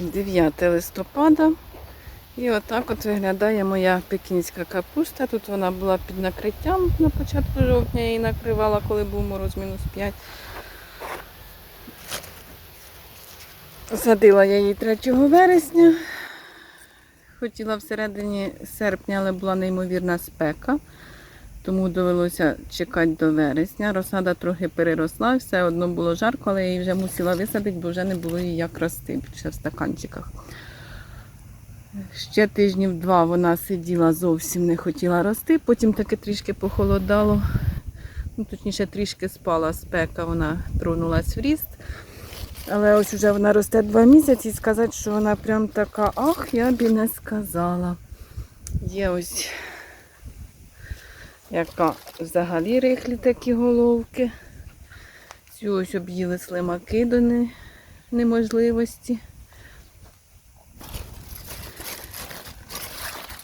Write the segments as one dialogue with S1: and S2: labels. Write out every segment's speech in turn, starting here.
S1: 9 листопада. І отак от виглядає моя пекінська капуста. Тут вона була під накриттям на початку жовтня, її накривала, коли був мороз мінус 5. Садила я її 3 вересня. Хотіла всередині серпня, але була неймовірна спека. Тому довелося чекати до вересня. Розсада трохи переросла, все одно було жарко, але я її вже мусила висадити, бо вже не було її як рости ще в стаканчиках. Ще тижнів два вона сиділа, зовсім не хотіла рости, потім таки трішки похолодало. Ну, точніше, трішки спала спека, вона тронулась в ріст. Але ось вже вона росте два місяці сказати, що вона прям така, ах, я б і не сказала. Є ось яка взагалі рихлі такі головки. Цю ось об'їли слимаки до не- неможливості.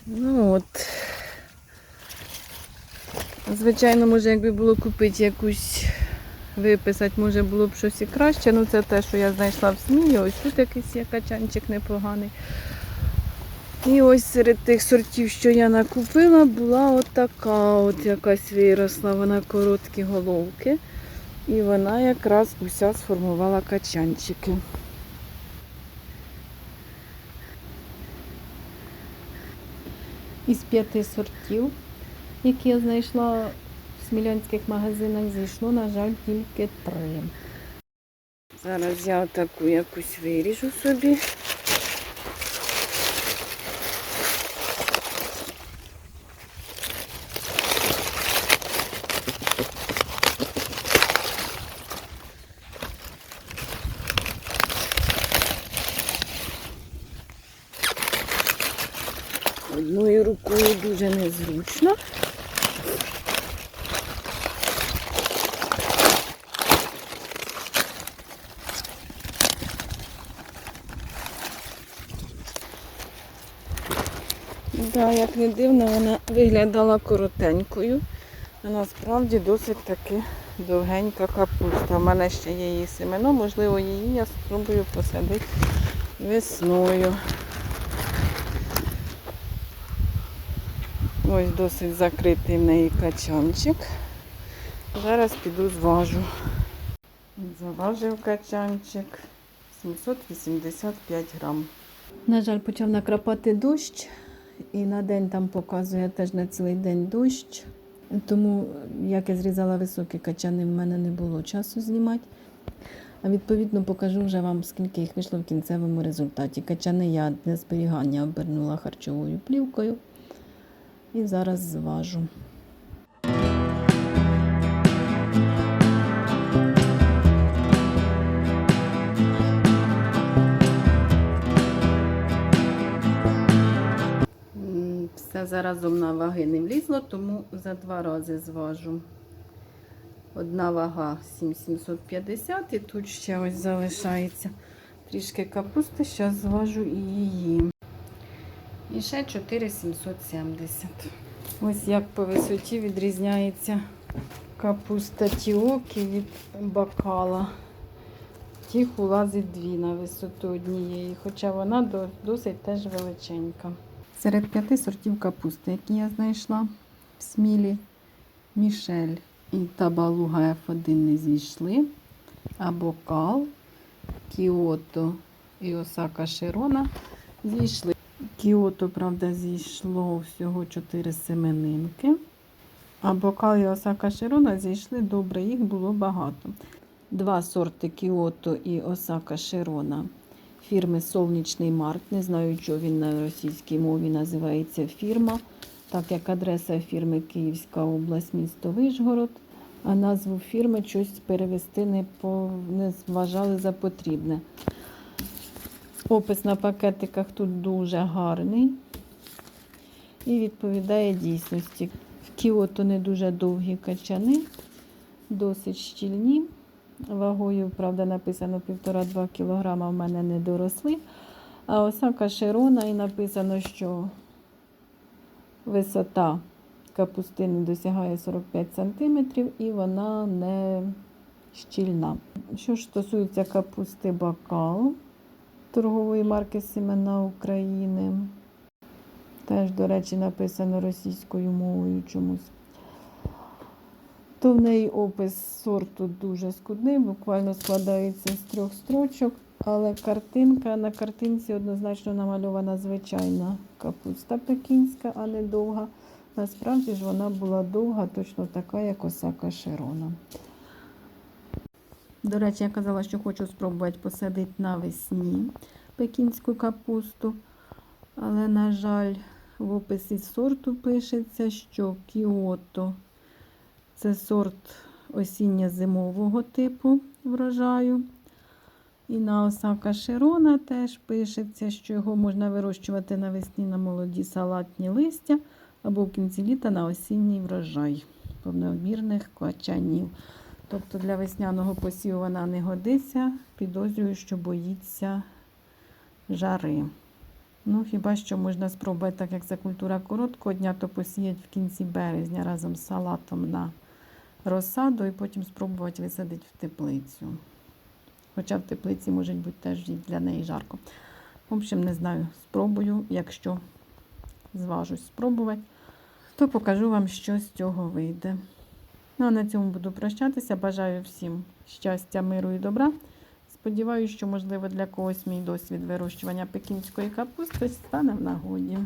S1: Ну от. Звичайно, може, якби було купити якусь, виписати, може було б щось і краще. Ну це те, що я знайшла в СМІ. Ось тут якийсь є качанчик непоганий. І ось серед тих сортів, що я накупила, була от така от якась виросла, вона короткі головки. І вона якраз уся сформувала качанчики. Із п'яти сортів, які я знайшла в смілянських магазинах, зійшло, на жаль, тільки три. Зараз я таку якусь виріжу собі. Одною рукою дуже незручно. Да, як не дивно, вона виглядала коротенькою, а насправді досить таки довгенька капуста. У мене ще є її семено, можливо, її я спробую посадити весною. Ось досить закритий в неї качанчик. Зараз піду зважу. Заважив качанчик 785 грам. На жаль, почав накрапати дощ, і на день там показує теж на цілий день дощ. Тому, як я зрізала високі качани, в мене не було часу знімати. А відповідно покажу вже вам, скільки їх вийшло в кінцевому результаті. Качани я для зберігання обернула харчовою плівкою. І зараз зважу. Все заразом на ваги не влізло, тому за два рази зважу. Одна вага 7750 і тут ще ось залишається трішки капусти. Зараз зважу і її. І ще 4770. Ось як по висоті відрізняється капуста тіокі від бакала. Тіх улазить дві на висоту однієї, хоча вона досить теж величенька. Серед п'яти сортів капусти, які я знайшла в смілі, Мішель і Табалуга F1 не зійшли, а бокал, Кіото і Осака Широна зійшли. Кіото, правда, зійшло всього 4 семенинки. А бокал і Осака Широна зійшли добре, їх було багато. Два сорти Кіото і Осака Широна фірми Сонячний Марк. Не знаю, що він на російській мові називається фірма, так як адреса фірми Київська область, місто Вишгород. А назву фірми щось перевести не, по, не вважали за потрібне. Опис на пакетиках тут дуже гарний і відповідає дійсності. В Кіото не дуже довгі качани, досить щільні. Вагою, правда, написано 1,5-2 кг в мене не доросли. А осака широна і написано, що висота капустини досягає 45 см і вона не щільна. Що ж стосується капусти бакал, торгової марки Семена України. Теж, до речі, написано російською мовою чомусь. То в неї опис сорту дуже скудний, буквально складається з трьох строчок, але картинка на картинці однозначно намальована звичайна капуста пекінська, а не довга. Насправді ж вона була довга, точно така, як осака Широна. До речі, я казала, що хочу спробувати посадити навесні пекінську капусту. Але, на жаль, в описі сорту пишеться, що кіото це сорт осінньо-зимового типу врожаю. І на Осака Широна теж пишеться, що його можна вирощувати навесні на молоді салатні листя або в кінці літа на осінній врожай повномірних качанів. Тобто для весняного посіву вона не годиться. Підозрюю, що боїться жари. Ну, хіба що можна спробувати, так як це культура короткого дня, то посіяти в кінці березня разом з салатом на розсаду і потім спробувати висадити в теплицю. Хоча в теплиці може бути теж для неї жарко. В общем, не знаю, спробую, якщо зважусь спробувати, то покажу вам, що з цього вийде. Ну, а на цьому буду прощатися. Бажаю всім щастя, миру і добра. Сподіваюся, що, можливо, для когось мій досвід вирощування пекінської капусти стане в нагоді.